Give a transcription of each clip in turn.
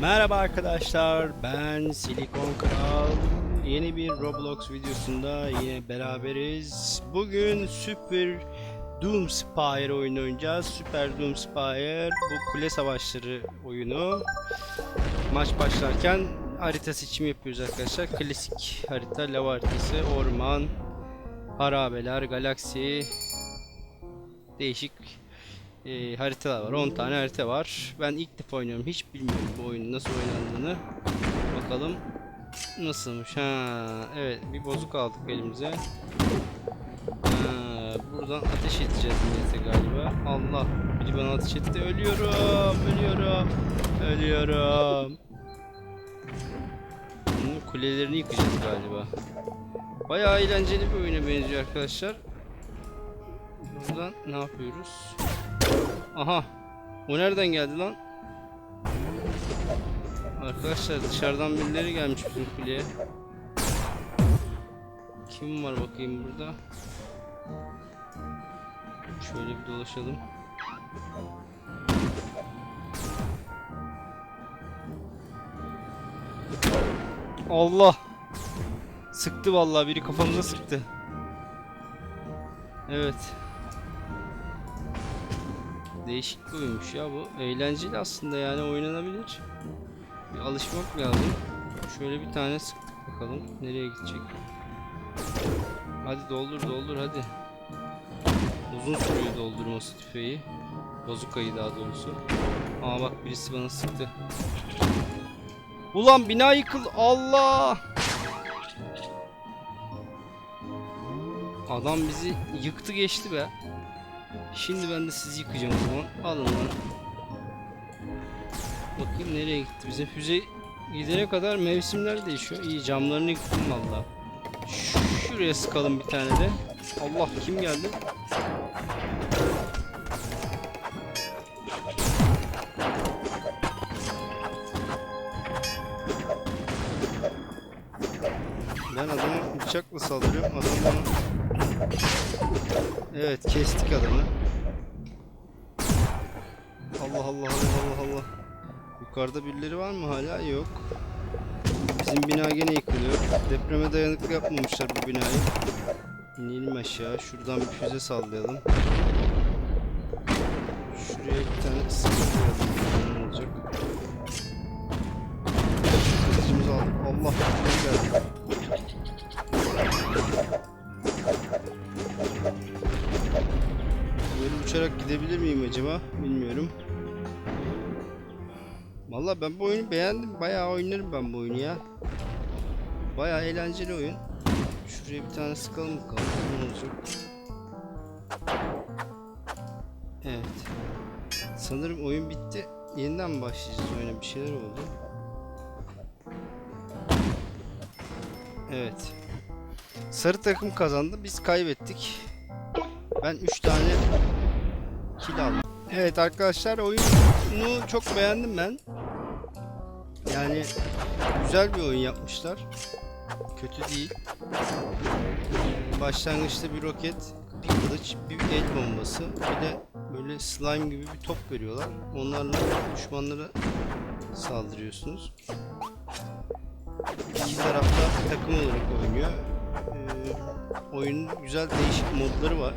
Merhaba arkadaşlar, ben Silikon Kral. Yeni bir Roblox videosunda yine beraberiz. Bugün Super Doom Spire oyunu oynayacağız. Super Doom Spire bu kule savaşları oyunu. Maç başlarken harita seçimi yapıyoruz arkadaşlar. Klasik harita, lava haritası, orman, harabeler, galaksi, değişik e, haritalar var. 10 tane harita var. Ben ilk defa oynuyorum. Hiç bilmiyorum bu oyunun nasıl oynandığını. Bakalım nasılmış. Ha, evet bir bozuk aldık elimize. Ha, buradan ateş edeceğiz neyse galiba. Allah biri bana ateş etti. Ölüyorum. Ölüyorum. Ölüyorum. Bunun kulelerini yıkacağız galiba. Bayağı eğlenceli bir oyuna benziyor arkadaşlar. Buradan ne yapıyoruz? Aha. O nereden geldi lan? Arkadaşlar dışarıdan birileri gelmiş bizim kuleye. Kim var bakayım burada? Şöyle bir dolaşalım. Allah! Sıktı vallahi biri kafamıza sıktı. Evet. Değişik bir oyunmuş ya bu. Eğlenceli aslında yani oynanabilir. Bir alışmak lazım. Şöyle bir tane sıktık bakalım nereye gidecek. Hadi doldur doldur hadi. Uzun sürüyor doldurması tüfeği. Bozukayı daha doğrusu. Aa bak birisi bana sıktı. Ulan bina yıkıl Allah! Adam bizi yıktı geçti be. Şimdi ben de sizi yıkacağım o zaman. Alın lan. Bakayım nereye gitti bize. Füze gidene kadar mevsimler değişiyor. İyi camlarını yıktım valla. Şuraya sıkalım bir tane de. Allah kim geldi? Ben adamı bıçakla saldırıyorum. Adam bana... Evet kestik adamı. Allah Allah Allah. Yukarıda birileri var mı hala? Yok. Bizim bina gene yıkılıyor. Depreme dayanıklı yapmamışlar bu binayı. İnelim aşağı. Şuradan bir füze sallayalım. Şuraya bir tane sıkıntı Ne olacak? Kılıcımızı aldık. Allah geldi. Böyle uçarak gidebilir miyim acaba? Bilmiyorum. Vallahi ben bu oyunu beğendim. Bayağı oynarım ben bu oyunu ya. Bayağı eğlenceli oyun. Şuraya bir tane sıkalım bakalım ne olacak. Evet. Sanırım oyun bitti. Yeniden başlayacağız oyuna bir şeyler oldu. Evet. Sarı takım kazandı. Biz kaybettik. Ben 3 tane kill aldım. Evet arkadaşlar oyunu çok beğendim ben. Yani güzel bir oyun yapmışlar. Kötü değil. Başlangıçta bir roket, bir kılıç, bir el bombası, bir de böyle slime gibi bir top veriyorlar. Onlarla düşmanlara saldırıyorsunuz. İki tarafta takım olarak oynuyor. Ee, oyunun güzel değişik modları var.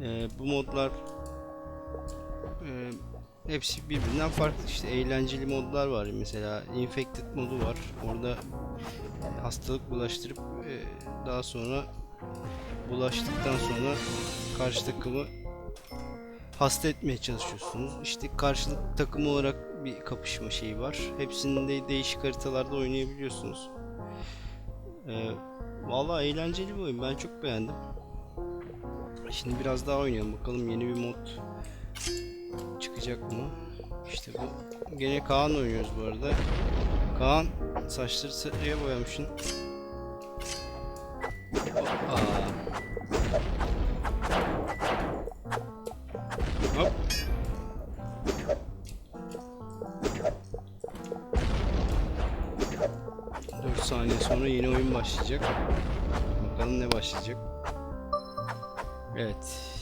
Ee, bu modlar e, hepsi birbirinden farklı. İşte eğlenceli modlar var. Mesela infected modu var. Orada e, hastalık bulaştırıp e, daha sonra bulaştıktan sonra karşı takımı hasta etmeye çalışıyorsunuz. İşte karşılık takım olarak bir kapışma şeyi var. Hepsinde değişik haritalarda oynayabiliyorsunuz. Ee, Vallahi eğlenceli bir oyun. Ben çok beğendim. Şimdi biraz daha oynayalım. Bakalım yeni bir mod çıkacak mı? İşte bu. Gene Kaan oynuyoruz bu arada. Kaan saçları sarıya boyamışsın. Dört saniye sonra yeni oyun başlayacak. Bakalım ne başlayacak. Evet.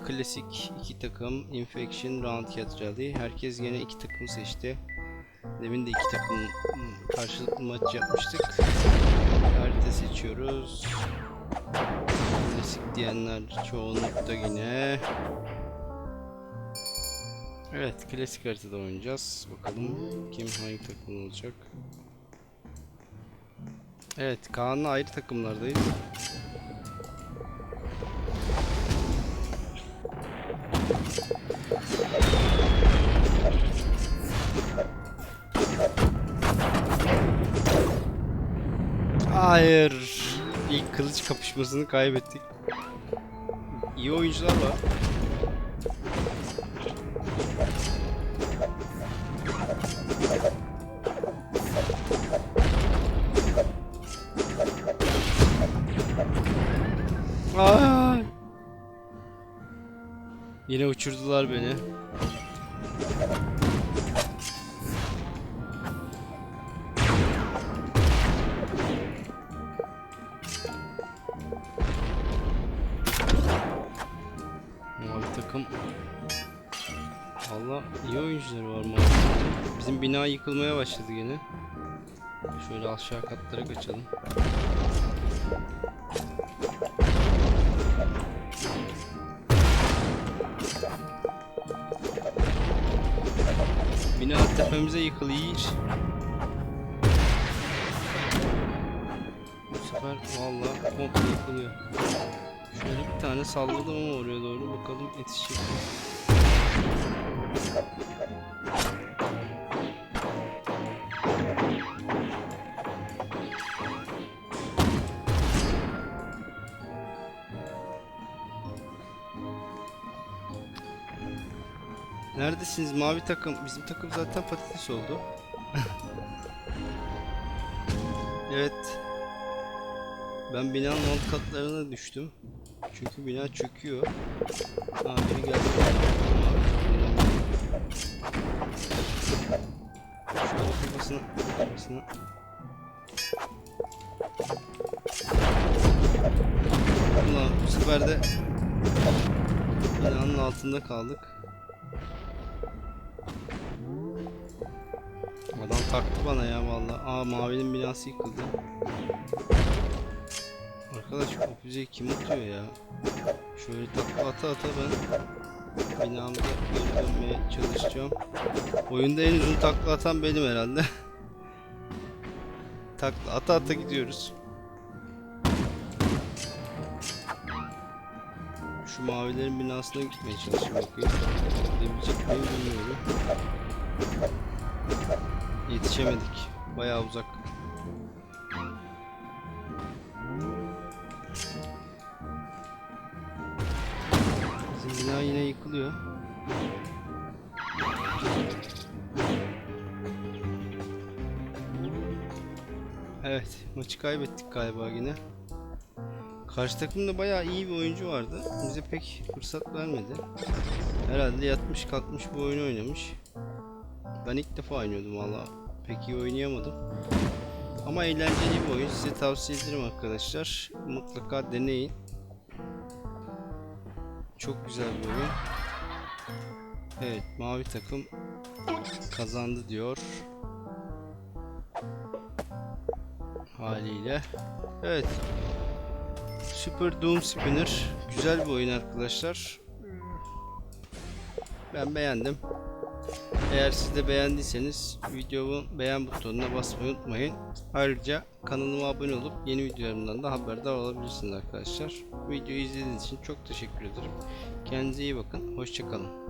Klasik iki takım Infection Round Cat Rally. Herkes gene iki takım seçti. Demin de iki takım hmm, karşılıklı maç yapmıştık. Harita seçiyoruz. Klasik diyenler çoğunlukta yine. Evet, klasik haritada oynayacağız. Bakalım kim hangi takım olacak. Evet, Kaan'la ayrı takımlardayız. Hayır. İlk kılıç kapışmasını kaybettik. İyi oyuncular var. Ay. Yine uçurdular beni. İyi oyuncuları var takım. Bizim bina yıkılmaya başladı gene. Şöyle aşağı katlara kaçalım. Bina tepemize yıkılıyor. Bu sefer valla komple yıkılıyor. Şöyle bir tane salladım ama oraya doğru bakalım yetişecek mi? Neredesiniz mavi takım? Bizim takım zaten patates oldu. evet. Ben binanın alt katlarına düştüm. Çünkü bina çöküyor. Aa biri geldi. Şöyle kafasına, kafasına. Ulan bu sefer de binanın altında kaldık. Adam taktı bana ya vallahi. Aa mavinin binası yıkıldı. Arkadaş bu füzeyi kim atıyor ya? Şöyle takla ata ata ben binamda geri dönmeye çalışacağım. Oyunda en uzun takla atan benim herhalde. takla ata ata gidiyoruz. Şu mavilerin binasına gitmeye çalışayım bakayım. Gidebilecek miyim bilmiyorum. Yetişemedik. Bayağı uzak. Bina yine yıkılıyor. Evet, maçı kaybettik galiba yine. Karşı takımda bayağı iyi bir oyuncu vardı. Bize pek fırsat vermedi. Herhalde yatmış kalkmış bu oyunu oynamış. Ben ilk defa oynuyordum valla. Pek iyi oynayamadım. Ama eğlenceli bir oyun. Size tavsiye ederim arkadaşlar. Mutlaka deneyin. Çok güzel bir oyun. Evet, mavi takım kazandı diyor. Haliyle. Evet. Super Doom Spinner güzel bir oyun arkadaşlar. Ben beğendim. Eğer siz de beğendiyseniz videomu beğen butonuna basmayı unutmayın. Ayrıca kanalıma abone olup yeni videolarımdan da haberdar olabilirsiniz arkadaşlar. Videoyu izlediğiniz için çok teşekkür ederim. Kendinize iyi bakın. Hoşçakalın.